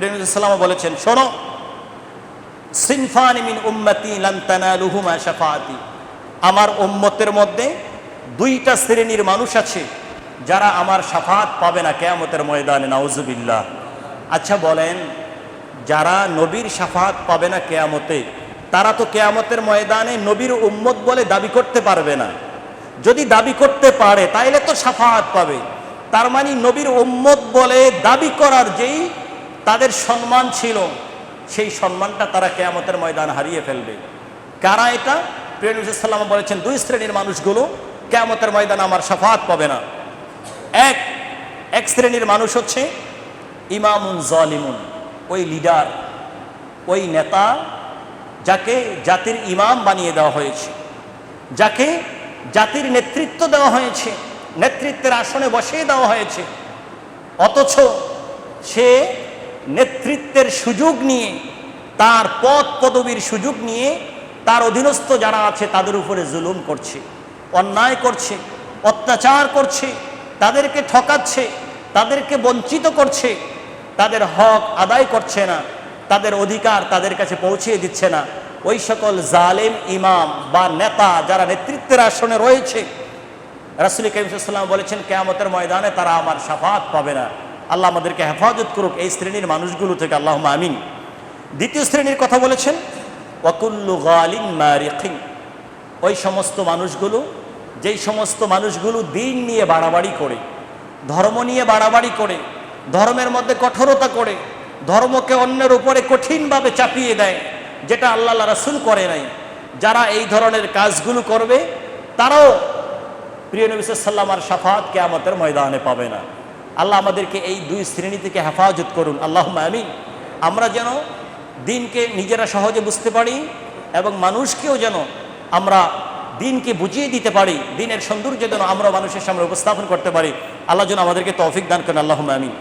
প্রেমসাল্লাম বলেছেন, শোনো, সিনফানি মিন উম্মতি লান তানালুহুমা শাফাআতি। আমার উম্মতের মধ্যে দুইটা শ্রেণির মানুষ আছে যারা আমার সাফাত পাবে না কেয়ামতের ময়দানে, নাউজুবিল্লাহ। আচ্ছা বলেন, যারা নবীর সাফাত পাবে না কেয়ামতে, তারা তো কেয়ামতের ময়দানে নবীর উম্মত বলে দাবি করতে পারবে না। যদি দাবি করতে পারে, তাইলে তো সাফাত পাবে। তার মানে নবীর উম্মত বলে দাবি করার যেই তাদের সম্মান ছিল, সেই সম্মানটা তারা কেয়ামতের ময়দান হারিয়ে ফেলবে। কারা এটা? প্রিয়সাল্লাম বলেছেন, দুই শ্রেণির মানুষগুলো কেয়ামতের ময়দান আমার সাফাত পাবে না। এক এক শ্রেণির মানুষ হচ্ছে ইমামুন জলিমুন, ওই লিডার, ওই নেতা যাকে জাতির ইমাম বানিয়ে দেওয়া হয়েছে, যাকে জাতির নেতৃত্ব দেওয়া হয়েছে, নেতৃত্বের আসনে বসিয়ে দেওয়া হয়েছে। অথচ সে নেতৃত্বের সুযোগ নিয়ে, তার পদ পদবীর সুযোগ নিয়ে, তার অধীনস্থ যারা আছে তাদের উপরে জুলুম করছে, অন্যায় করছে, অত্যাচার করছে, তাদেরকে ঠকাচ্ছে, তাদেরকে বঞ্চিত করছে, তাদের হক আদায় করছে না, তাদের অধিকার তাদের কাছে পৌঁছিয়ে দিচ্ছে না। ওই সকল জালেম ইমাম বা নেতা যারা নেতৃত্বের আসনে রয়েছে, রাসুল করিমসাল্লাম বলেছেন, কেয়ামতের ময়দানে তারা আমার সাফাত পাবে না। আল্লাহ আমাদেরকে হেফাজত করুক এই শ্রেণির মানুষগুলো থেকে আল্লাহ আমিন। দ্বিতীয় শ্রেণির কথা বলেছেন ওয়াকুল্লু গালিন মারিকিন। ওই সমস্ত মানুষগুলো, যেই সমস্ত মানুষগুলো দিন নিয়ে বাড়াবাড়ি করে, ধর্ম নিয়ে বাড়াবাড়ি করে, ধর্মের মধ্যে কঠোরতা করে, ধর্মকে অন্যের উপরে কঠিনভাবে চাপিয়ে দেয়, যেটা আল্লাহ রাসুল করে নাই, যারা এই ধরনের কাজগুলো করবে, তারাও প্রিয় নবী সাল্লামার সাফাত কেয়ামতের ময়দানে পাবে না। আল্লাহ আমাদেরকে এই দুই শ্রেণি থেকে হেফাজত করুন। আল্লাহ আমিন। আমরা যেন দিনকে নিজেরা সহজে বুঝতে পারি এবং মানুষকেও যেন আমরা দিনকে বুঝিয়ে দিতে পারি, দিনের সৌন্দর্য যেন আমরা মানুষের সামনে উপস্থাপন করতে পারি। আল্লাহ যেন আমাদেরকে তৌফিক দান করেন। আল্লাহ আমিন।